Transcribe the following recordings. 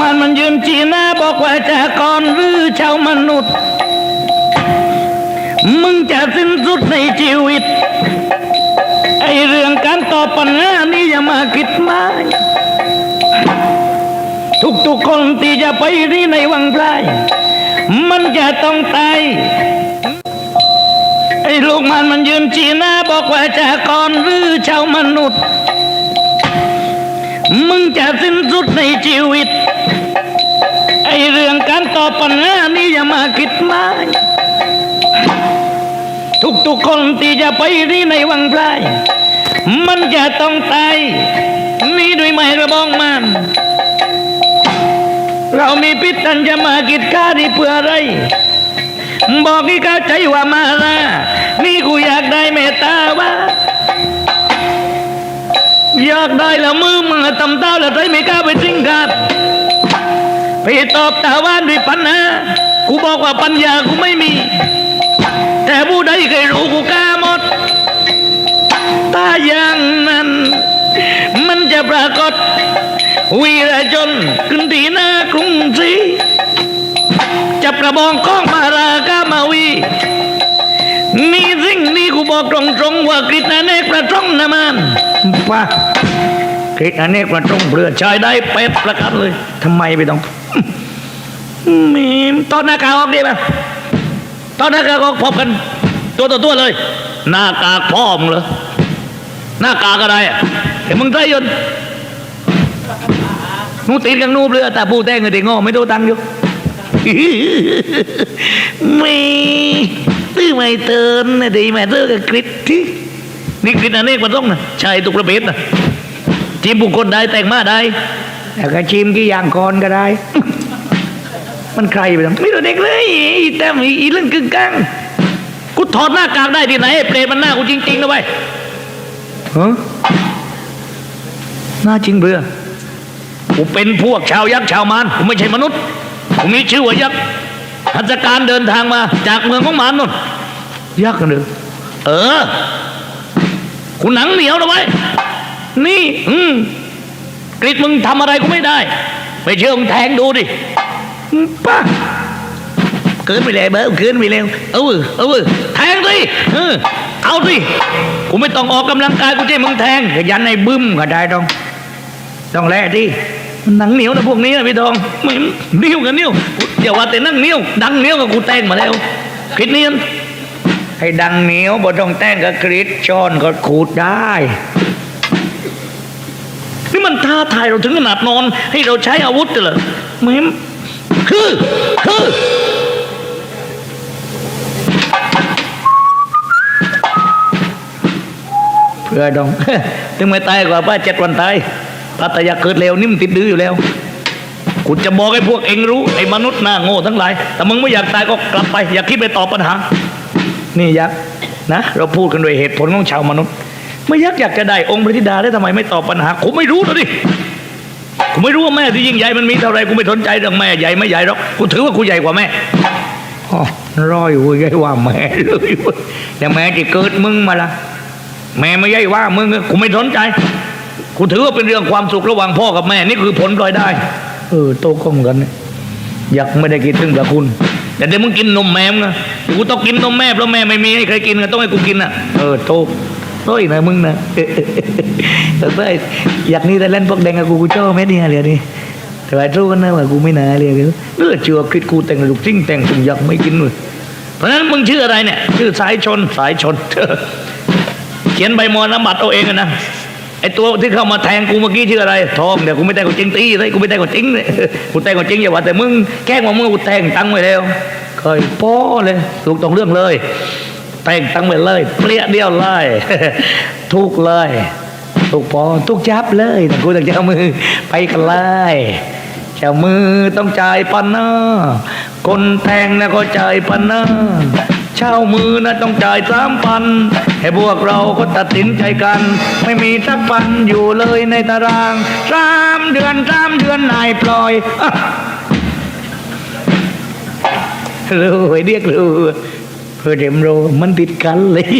มันมันยืนจีน้าบอกว่าจะก่อนหรือชาวมนุษย์ มึงจะสิ้นสุดในชีวิต ไอเรื่องการตอบปัญหานี่อย่ามาคิดมากทุกๆคนที่จะไปที่ในวังไพรมันจะต้องตายไอ้ลูกมันมันยืนจีน้าบอกว่าจะก่อนหรือชาวมนุษย์ มึงจะสิ้นสุดในชีวิต อ้เรื่องการตอบปัญหานี่อย่ามาคิดมากทุกๆคนที่จะไปที่ในวังไพรมันจะต้องตายนี่ด้วยไม้ระบองมันเรามีพิษันจะมากิดข้านี่เพื่ออะไร บอกให้เข้าใจว่ามาละนี่กูอยากได้เมตตาวะอยากได้แล้วมือมึงตำเต้าแล้วใจไม่กล้าไปจริงครับ พี่ตอบตาว่านด้วยปัญหากูบอกว่าปัญญากูไม่มี แต่ผู้ใดเคยรู้กูกล้าหมดตาอย่างนั้น มันจะปรากฏ วีรชนขึ้นที่หน้ากรุงศรีจับกระบองข้องมารากามาวีนี่สิ่งนี้กูบอกตรงๆว่ากฤษณเนกประท่องนะมันว่ากฤษณเนกประท่องเรือชายได้เป็ดประกันเลยทำไมไปต้อง มีตอนหน้ากากออกดีไหมตอนหน้ากากออกพบกัน ตัวต่อตัวเลย หน้ากากพ่อมึงเหรอหน้ากากอะไรอะเห็นมึงใจยนนูตีนกังนูเรือแต่ผู้แต่งเงินเด็กงอไม่ดนตังค์อยู่มีตื้อไม่เตือนนะดีไม่เตือกับกริดที่นี่กริดอันเอกมันต้องนะชายตุกระเบ็ดนะจิมบุคคลได้แต่งมาได้แต่ก็ชิมกี่อย่างกอนก็ได้ มันใครไปทำไม่รู้เด็กเลยอีแต่มีอีเรื่องกึ่งกลางกูถอดหน้ากากได้ที่ไหนไอ้เปรตมันหน้ากูจริงๆนะเว้ยฮะหน้าจริงเบื่อกูเป็นพวกชาวยักษ์ชาวมารกูไม่ใช่มนุษย์กูมีชื่อว่ายักษ์หัตถการเดินทางมา จากเมืองของมารนู่นยักษ์กันเลยเออกูหนังเหนียวนะเว้ยนี่ อืมกริดมึงทำอะไรกูไม่ได้ ไปเชื่อมึงแทงดูดิ ป้าเกินไปแล้วเบอเกินไปแล้วเอาเว้ยเอาเว้ยแทงสิเออเอาสิกูไม่ต้องออกกำลังกายกูจะให้มึงแทงก็ยันในบึ้มก็ได้ต้องต้องแลที่หนังเหนียวนะพวกนี้นะพี่ทองไม่นิ้วกับนิ้วอย่าว่าแต่นั่งเนียวดังเนียวกับกูแต่งมาแล้วคิดเนียนให้ดังเหนียวบ่ต้องแต่งกับกรีดจอนก็ขูดได้นี่มันท้าทายเราถึงขนาดนอน ให้เราใช้อาวุธเหรอไม่ คือคือเพื่อดองถึงไม่ตายกว่าป้าเจ็ดวันตายปัตยาเกิดเร็วนี่มันติดดื้ออยู่แล้วกูจะบอกให้พวกเองรู้ไอ้มนุษย์หน้าโง่ทั้งหลาย แต่มึงไม่อยากตายก็กลับไป อย่าคิดไปตอบปัญหา นี่ยักษ์นะ เราพูดกันโดยเหตุผลของชาวมนุษย์ ไม่ยักษ์อยากจะได้องค์พระธิดาแล้ทำไมไม่ตอบปัญหากูไม่รู้นะดิ กูไม่รู้ว่าแม่ที่ยิ่งใหญ่มันมีเท่าไรกูไม่สนใจเรื่องแม่ใหญ่ไม่ใหญ่หรอกกูถือว่ากูใหญ่กว่าแม่อ๋อร้อยเว้ยใหญ่ว่าแม่เลยว้ยแต่แม่ที่เกิดมึงมาละแม่ไม่ใหญ่ว่ามึงกูไม่สนใจกูถือว่าเป็นเรื่องความสุขระหว่างพ่อกับแม่ นี่คือผลพลอยได้ เออโตก็เหมือนกันอยากไม่ได้คิดถึงพระคุณ แต่เดี๋ยวมึงกินนมแม่มึงนะกูต้องกินนมแม่เพราะแม่ไม่มีให้ใครกินก็ต้องให้กูกินอะเออโต ต้ยนะมึงนะเต้ยอยากนี่แต่เล่นพวกแดงกับกูกูชอบแม่เนี่ยเลยนี่แต่ว่ารู้กันนะว่ากูไม่น่าเลยเลือดเชื่อคิดกูแต่งลูกจริงแต่งถึงอยากไม่กินเลยเพราะนั้นมึงชื่ออะไรเนี่ยชื่อสายชนสายชนเขียนใบมรณบัตรเอาเองนะไอตัวที่เข้ามาแทงกูเมื่อกี้ชื่ออะไรทองเดี๋ยวกูไม่แต่งกูจริงตีเลยกูไม่แต่งกูจริงเลยกูแต่งกูจริงอย่าว่าแต่มึงแกล้งว่ามึงกูแต่งตังไว้แล้วเคยป้อเลยถูกตรงเรื่องเลย แต่งตั้งไว้เลย เปรี้ยเดียวเลย ทุกเลย ทุกพอทุกจับเลยแต่กูต้องเจ้ามือไปกันเลยเจ้ามือต้องจ่ายปันนะคนแทงนะก็จ่ายปันนะเช่ามือนะต้องจ่ายสามพันให้พวกเราก็ตัดสินใจกัน ไม่มีสักพันอยู่เลยในตารางสามเดือนสามเดือนนายปล่อยรู้เรียกรู้ เพื่อเดมโรมันติดกันเลย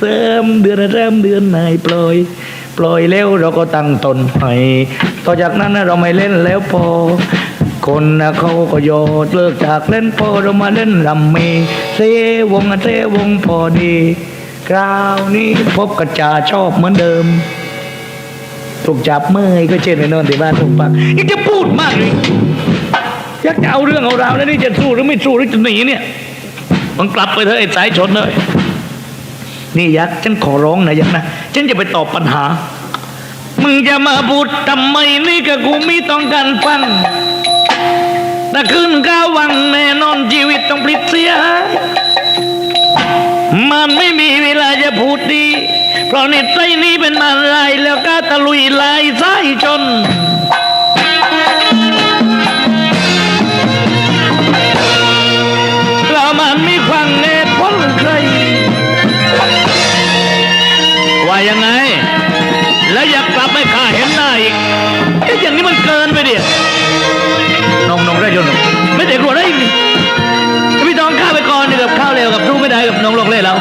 เริ่มเดือนเริ่มเดือนนายปล่อย ปล่อยแล้วเราก็ตั้งตนให้ต่อจากนั้นเราไม่เล่นแล้วพอ คนนะเขาก็โยดเลิกจากเล่นพอเรามาเล่นรำเมเสวงเสวงพอดีคราวนี้พบกระจาชอบเหมือนเดิมถูกจับเมื่อยก็เช่นไปนอนที่บ้านถูกปักยังจะพูดมากเลยอยากจะเอาเรื่องเอาราวแล้วนี่จะสู้หรือไม่สู้หรือจะหนีเนี่ย มันกลับไปเถอะไอ้สายชนเลยนี่ยักษ์ฉันขอร้องนะยักษ์นะฉันจะไปตอบปัญหา มึงจะมาพูดทำไมนี่กับกูไม่ต้องการฟังถ้าคืนก้าวังแน่นอนชีวิตต้องพลิกเสีย มันไม่มีเวลาจะพูดดี เพราะนิสัยนี้เป็นมาลายแล้วก็ตะลุยลายสายจน ยังไง แล้วอยากกลับไปข้าเห็นหน้าอีกเอ๊ะอย่างนี้มันเกินไปดิน้องน้องได้ยนต์ไม่ได้กลัวได้อีกนี่พี่น้องข้าไปก่อนนี่กับข้าวเร็วกับรู้ไม่ได้กับน้องโลกเล่แล้ว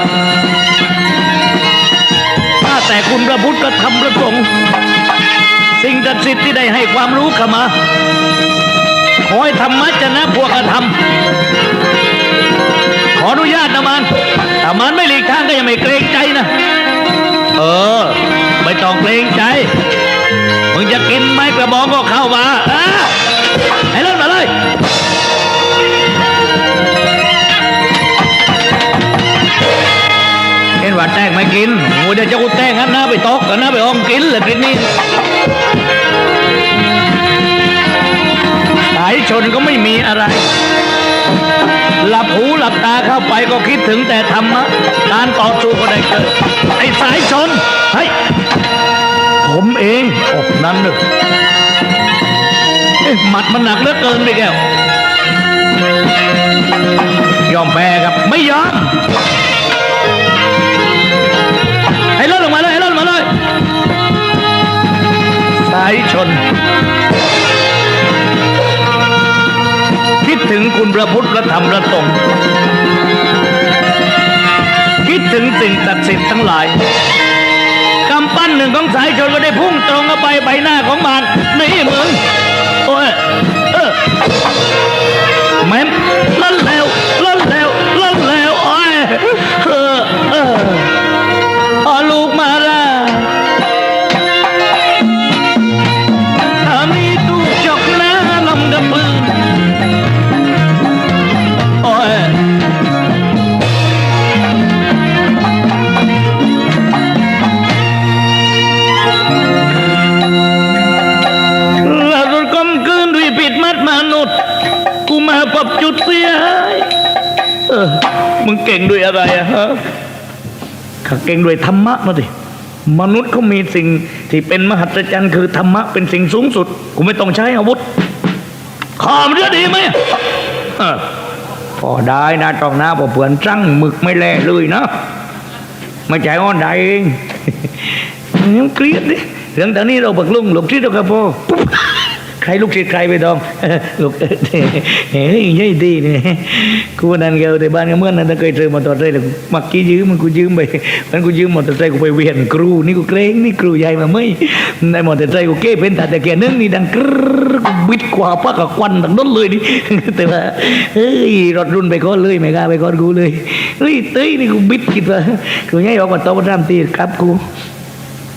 ถ้าแต่คุณพระพุทธก็ทำประสงค์สิ่งศักดิ์สิทธิ์ที่ได้ให้ความรู้เข้ามาขอให้ธรรมะจะนะพวกอธรรมขออนุญาตนะมันถ้ามันไม่หลีกทางก็ยังไม่เกรงใจนะ เออ ไม่ต้องเกรงใจ มึงจะกินไม้กระบองก็เข้ามาเออให้เล่นมาเลย เห็นว่าแตงไม่กินงูจะจะกูแตงงั้นนะไปตอกกันนะไปอ้อมกินเลยกินนี่สายชนก็ไม่มีอะไร หลับหูหลับตาเข้าไปก็คิดถึงแต่ธรรมะการต่อสู้ก็ได้เกิดไอ้สายชนเฮ้ยผมเองอ้นั่นเลยหมัดมันหนักเหลือเกินไปแก้วยอมแพ้ครับไม่ยอมให้ลดลงมาเลยให้ลดลงมาเลยสายชน ถึงคุณพระพุทธพระธรรมพระสงฆ์คิดถึงสิ่งศักดิ์สิทธิ์ทั้งหลายกำปั้นหนึ่งของสายชนก็ได้พุ่งตรงเข้าไปใบหน้าของมันนี่มึงโอ้ยเออ มึงเก่งด้วยอะไรอะฮะข้าเก่งด้วยธรรมะมาดิมนุษย์เขามีสิ่งที่เป็นมหัศจรรย์คือธรรมะเป็นสิ่งสูงสุดกูไม่ต้องใช้อาวุธข้ามเรือดีไหมเออพอได้นะตรงหน้าพอเผื่อนจังหมึกไม่แลเลยนะไม่ใจอ่อนใดเองยังเครียดดิเรื่องตอนนี้เราบักลุงลูกที่เรากระโปง ใครลูกศิษย์ใครไปดองลูกเฮ้ยยัยดีเนี่ยกูนั่นเกลแต่บ้านก็เมื่อนั้นเคยเจอมอเตอร์ไซค์เลยมักกี้ยืมมันกูยืมไปมันกูยืมมอเตอร์ไซค์กูไปเวียนครูนี่กูเกรงนี่ครูใหญ่มาไม่ในมอเตอร์ไซค์กูเก้เป็นแต่แต่แกนึงนี่ดังกรึกูบิดกว่าปักกับควันดังนั้นเลยดิแต่ว่าเฮ้ยรถรุ่นไปก้อนเลยไม่กล้าไปก้อนกูเลยเฮ้ยเต้ยนี่กูบิดคิดว่ากูง่ายออกมาโต๊ะร่ำตีครับกู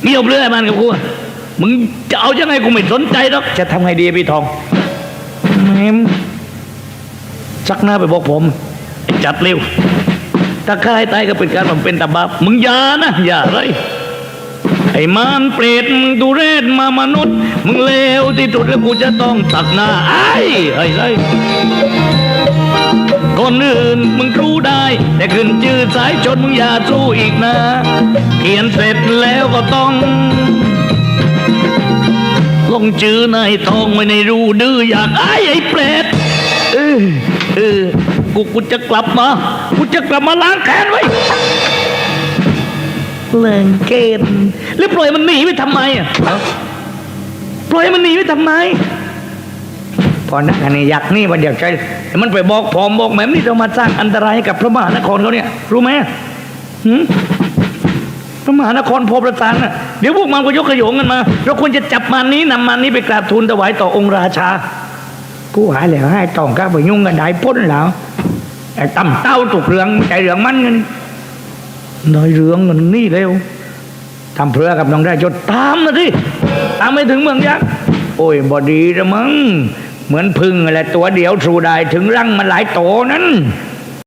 นี่เอาเรื่องมันกับกู มึงจะเอายังไงกูไม่สนใจหรอกจะทำไงดีอะพี่ทองแม่มชักหน้าไปบอกผมไอ้จัดเร็วถ้าฆ่าให้ตายก็เป็นการบำเพ็ญตบาปมึงอย่านะอย่าเลยไอ้มารเปรตมึงดูเรศมามนุษย์ มึงเลวที่สุดแล้วกูจะต้องตักหน้าไอ้ไอ้ไอ้คนอื่นมึงรู้ได้ แต่ขึ้นชื่อสายชนมึงอย่าสู้อีกนะ เขียนเสร็จแล้วก็ต้อง ลงชื่อนายทองไว้ในรูดื้ออยากไอ้ไอ้เปรตเออเออกูกูจะกลับมากูจะกลับมาล้างแค้นไว้เลิงเกณฑ์แล้วปล่อยมันหนีไปทำไมอะปล่อยมันหนีไปทำไมพอนักอันนี้อยากหนี่วันเดียวใจมันไปบอกพอมบอกแม่มนี่เรามาสร้างอันตรายให้กับพระมหานครเขาเนี่ย รู้ไหมหืม พระมหานครโพประสานน่ะเดี๋ยวพวกมันก็ยกขยงกันมา เราควรจะจับมันนี้นำมันนี้ไปกราบทูลถวายต่อองค์ราชากูหายแล้วให้ต้องก้าไปยุ่งกันได้พ้นแล้วแต่ตำเต้าถูกเรื่องใจเรื่องมันเงินนายเรืองมันนี่เร็วทำเพื่อกับน้องได้จดตามนะที่ตามไม่ถึงเมืองยักษ์โอ้ยบอดีละมึงเหมือนพึ่งอะไรตัวเดียวสู่ได้ถึงรังมันหลายโตนั้น